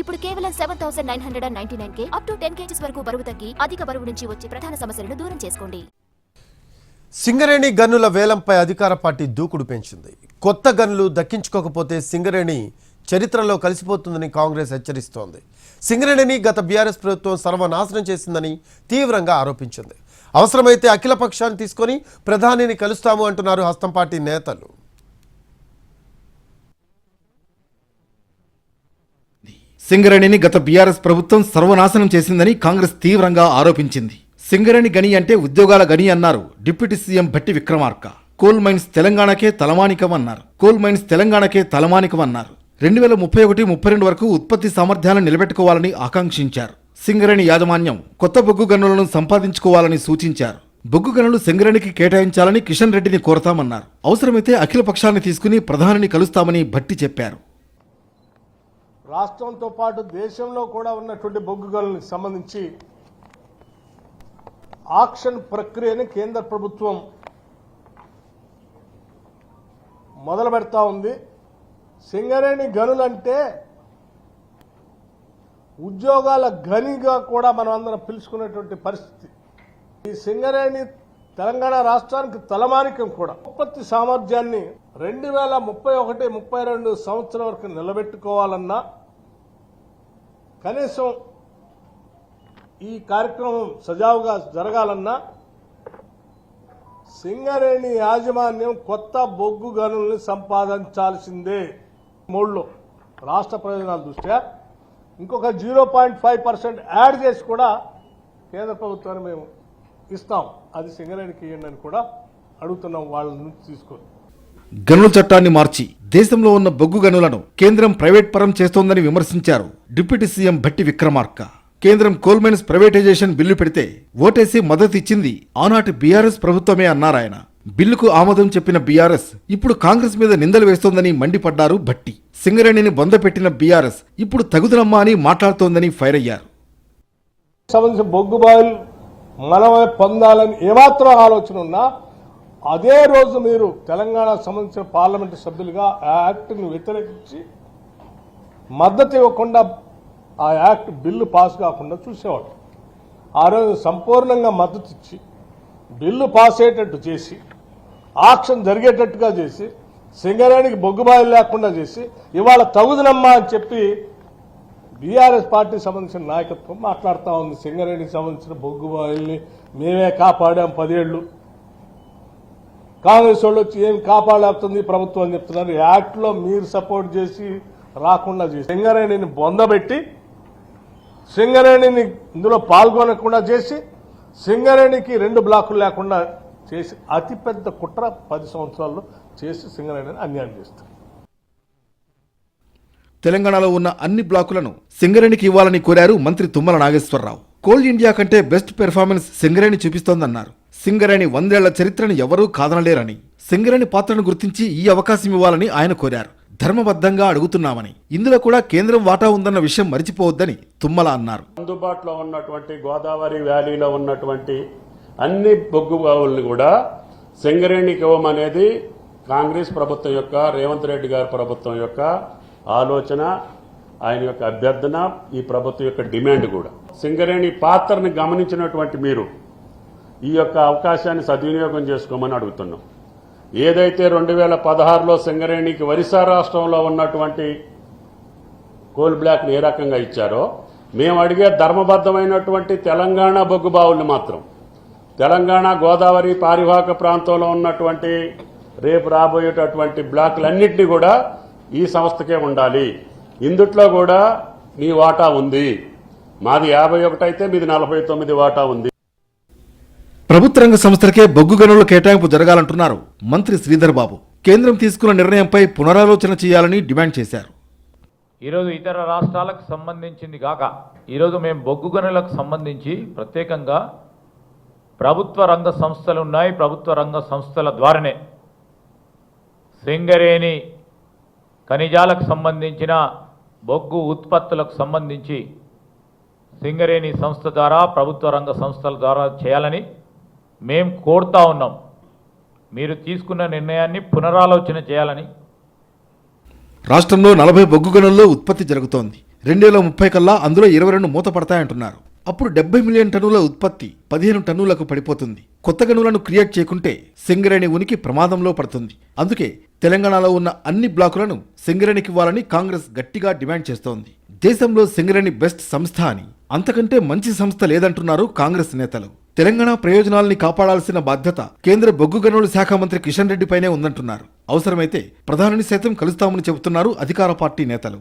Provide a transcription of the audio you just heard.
ఇప్పుడు కేవలం seven thousand nine hundred and ninety nine K up to ten KGs వరకు బరువు తగ్గి అధిక బరువు నుంచి వచ్చే ప్రధాన సమస్యలను దూరం చేసుకోండి. సింగరేణి గన్నుల వేలంపై అధికార పార్టీ దూకుడు పెంచింది. కొత్త గన్నులు దక్కించుకోకపోతే సింగరేణి చరిత్రలో కలిసిపోతుందని కాంగ్రెస్ హెచ్చరిస్తోంది. సింగరేణిని గత బీఆర్ఎస్ ప్రభుత్వం సర్వనాశనం చేసిందని తీవ్రంగా ఆరోపించింది. అవసరమైతే అఖిల పక్షాన్ని తీసుకొని ప్రధానిని కలుస్తాము అంటున్నారు హస్తం పార్టీ నేతలు. సింగరేణిని గత బీఆర్ఎస్ ప్రభుత్వం సర్వనాశనం చేసిందని కాంగ్రెస్ తీవ్రంగా ఆరోపించింది. సింగరేణి గని అంటే ఉద్యోగాల గని అన్నారు. Deputy CM Bhatti Vikramarka. Coal mines తెలంగాణకే తలమానికమన్నారు. కోల్ మైన్స్ తెలంగాణకే తలమానికమన్నారు. రెండు వేల ముప్పై ఒకటి ముప్పై రెండు వరకు ఉత్పత్తి సామర్థ్యాలను నిలబెట్టుకోవాలని ఆకాంక్షించారు. సింగరేణి యాజమాన్యం కొత్త బొగ్గు గనులను సంపాదించుకోవాలని సూచించారు. బొగ్గు గనులు సింగరేణికి కేటాయించాలని కిషన్ రెడ్డిని కోరతామన్నారు. అవసరమైతే అఖిల పక్షాన్ని తీసుకుని ప్రధానిని కలుస్తామని భట్టి చెప్పారు. రాష్ట్రంతో పాటు దేశంలో కూడా ఉన్నటువంటి బొగ్గుగలకు సంబంధించి ఆక్షన్ ప్రక్రియని కేంద్ర ప్రభుత్వం మొదలు పెడతా ఉంది. సింగరేణి గనులంటే ఉద్యోగాల గనిగా కూడా మనం అందరం పిలుచుకునేటువంటి పరిస్థితి. ఈ సింగరేణి తెలంగాణ రాష్ట్రానికి తలమానికం కూడా. ఉత్పత్తి సామర్థ్యాన్ని రెండు వేల ముప్పై ఒకటి ముప్పై రెండు సంవత్సరం వరకు నిలబెట్టుకోవాలన్నా కనీసం ఈ కార్యక్రమం సజావుగా జరగాలన్నా సింగరేణి యాజమాన్యం కొత్త బొగ్గు గనుల్ని సంపాదించాల్సిందే. మూడులో. రాష్ట్ర ప్రయోజనాల దృష్ట్యా. ఇంకొక zero point five percent add చేసి కూడా కేంద్ర ప్రభుత్వాన్ని మేము ఇస్తాం. అది సింగరేణికి ఇవ్వండి అని కూడా అడుగుతున్నాం వాళ్ళ నుంచి తీసుకొని గనుల చట్టాన్ని మార్చి దేశంలో ఉన్న బొగ్గు గనులను కేంద్రం ప్రైవేట్ పరం చేస్తోందని విమర్శించారు డిప్యూటీ సీఎం భట్టి విక్రమార్క. కేంద్రం కోల్మైన్స్ ప్రైవేటైజేషన్ బిల్లు పెడితే ఓటేసి మద్దతు ఇచ్చింది ఆనాటి బీఆర్ఎస్ ప్రభుత్వమే అన్నారాయన బిల్లుకు ఆమోదం చెప్పిన బీఆర్ఎస్ ఇప్పుడు కాంగ్రెస్ మీద నిందలు వేస్తోందని మండిపడ్డారు భట్టి. సింగరేణిని బొందపెట్టిన బీఆర్ఎస్ ఇప్పుడు తగుదనమ్మా అని మాట్లాడుతోందని ఫైర్ అయ్యారు. సంబంధించిన బొగ్గు బాయిల్ మనమే పొందాలని ఏమాత్రం ఆలోచన ఉన్నా అదే రోజు మీరు తెలంగాణకు సంబంధించిన పార్లమెంటు సభ్యులుగా ఆ యాక్ట్ని వ్యతిరేకించి మద్దతు ఇవ్వకుండా ఆ యాక్ట్ బిల్లు పాస్ కాకుండా చూసేవాడు ఆ రోజు సంపూర్ణంగా మద్దతు ఇచ్చి బిల్లు పాస్ అయ్యేటట్టు చేసి ఆక్షన్ జరిగేటట్టుగా చేసి సింగరేణికి బొగ్గుబాయి లేకుండా చేసి ఇవాళ తగుదనమ్మా అని చెప్పి బీఆర్ఎస్ పార్టీకి సంబంధించిన నాయకత్వం మాట్లాడుతూ ఉంది. సింగరేణికి సంబంధించిన బొగ్గుబాయిల్ని మేమే కాపాడాం పదేళ్ళు. కాంగ్రెస్ వాళ్ళు వచ్చి ఏం కాపాడలేపుతుంది ప్రభుత్వం అని చెప్తున్నారు. యాక్ట్లో మీరు సపోర్ట్ చేసి రాకుండా చేసి సింగరేణిని బొందబెట్టి సింగరేణిని ఇందులో పాల్గొనకుండా చేసి సింగరేణికి రెండు బ్లాకులు లేకుండా చేసి అతిపెద్ద కుట్ర పది సంవత్సరాల్లో చేసి సింగరేణిని అన్యాయం చేస్తారు. తెలంగాణలో ఉన్న అన్ని బ్లాకులను సింగరేణికి ఇవ్వాలని కోరారు మంత్రి తుమ్మల నాగేశ్వరరావు. కోల్ ఇండియా కంటే బెస్ట్ పెర్ఫార్మెన్స్ సింగరేణి చూపిస్తోందన్నారు. సింగరేణి వందేళ్ళ చరిత్రను ఎవరూ కాదనలేరని సింగరేణి పాత్రను గుర్తించి ఈ అవకాశం ఇవ్వాలని ఆయన కోరారు. ధర్మబద్ధంగా అడుగుతున్నామని ఇందులో కూడా కేంద్రం వాటా ఉందన్న విషయం మరిచిపోవద్దని తుమ్మల అన్నారు. అందుబాటులో ఉన్నటువంటి గోదావరి వ్యాలీలో ఉన్నటువంటి అన్ని బొగ్గు బావుల్ని కూడా సింగరేణికి ఇవ్వమనేది కాంగ్రెస్ ప్రభుత్వం యొక్క రేవంత్ రెడ్డి గారి ప్రభుత్వం యొక్క ఆలోచన ఆయన యొక్క అభ్యర్థన ఈ ప్రభుత్వం యొక్క డిమాండ్ కూడా. సింగరేణి పాత్రని గమనించినటువంటి మీరు ఈ యొక్క అవకాశాన్ని సద్వినియోగం చేసుకోమని అడుగుతున్నాం. ఏదైతే రెండు వేల పదహారులో సింగరేణికి ఒరిస్సా రాష్ట్రంలో ఉన్నటువంటి కోల్ బ్లాక్ని ఏ రకంగా ఇచ్చారో మేము అడిగే ధర్మబద్ధమైనటువంటి తెలంగాణ బొగ్గు బావుల్ని మాత్రం తెలంగాణ గోదావరి పారివాహక ప్రాంతంలో ఉన్నటువంటి రేపు రాబోయేటటువంటి బ్లాకులన్నింటినీ కూడా ఈ సంస్థకే ఉండాలి. ఇందుట్లో కూడా నీ వాటా ఉంది. మాది యాభై ఒకటి అయితే మీది నలభై తొమ్మిది వాటా ఉంది. ప్రభుత్వ రంగ సంస్థలకే బొగ్గు గనుల కేటాయింపు జరగాలంటున్నారు మంత్రి శ్రీధర్ బాబు. కేంద్రం తీసుకున్న నిర్ణయంపై పునరాలోచన చేయాలని డిమాండ్ చేశారు. ఈరోజు ఇతర రాష్ట్రాలకు సంబంధించింది కాక ఈరోజు మేము బొగ్గు గనులకు సంబంధించి ప్రత్యేకంగా ప్రభుత్వ రంగ సంస్థలు ఉన్నాయి. ప్రభుత్వ రంగ సంస్థల ద్వారానే సింగరేణి ఖనిజాలకు సంబంధించిన బొగ్గు ఉత్పత్తులకు సంబంధించి సింగరేణి సంస్థ ద్వారా ప్రభుత్వ రంగ సంస్థల ద్వారా చేయాలని మేము కోరుతా ఉన్నాం. మీరు తీసుకున్న నిర్ణయాన్ని పునరాలోచన చేయాలని. రాష్ట్రంలో నలభై బొగ్గు గనుల్లో ఉత్పత్తి జరుగుతోంది. రెండు వేల ముప్పై కల్లా అందులో ఇరవై రెండు మూత పడతాయంటున్నారు అప్పుడు డెబ్బై మిలియన్ టన్నుల ఉత్పత్తి పదిహేను టన్నులకు పడిపోతుంది. కొత్త గనులను క్రియేట్ చేయకుంటే సింగరేణి ఉనికి ప్రమాదంలో పడుతుంది. అందుకే తెలంగాణలో ఉన్న అన్ని బ్లాకులను సింగరేణికి ఇవ్వాలని కాంగ్రెస్ గట్టిగా డిమాండ్ చేస్తోంది. దేశంలో సింగరేణి బెస్ట్ సంస్థ అని. అంతకంటే మంచి సంస్థ లేదంటున్నారు కాంగ్రెస్ నేతలు. తెలంగాణ ప్రయోజనాల్ని కాపాడాల్సిన బాధ్యత కేంద్ర బొగ్గు గనుల శాఖ మంత్రి కిషన్ రెడ్డిపైనే ఉందంటున్నారు. అవసరమైతే ప్రధానిని సైతం కలుస్తామని చెబుతున్నారు అధికార పార్టీ నేతలు.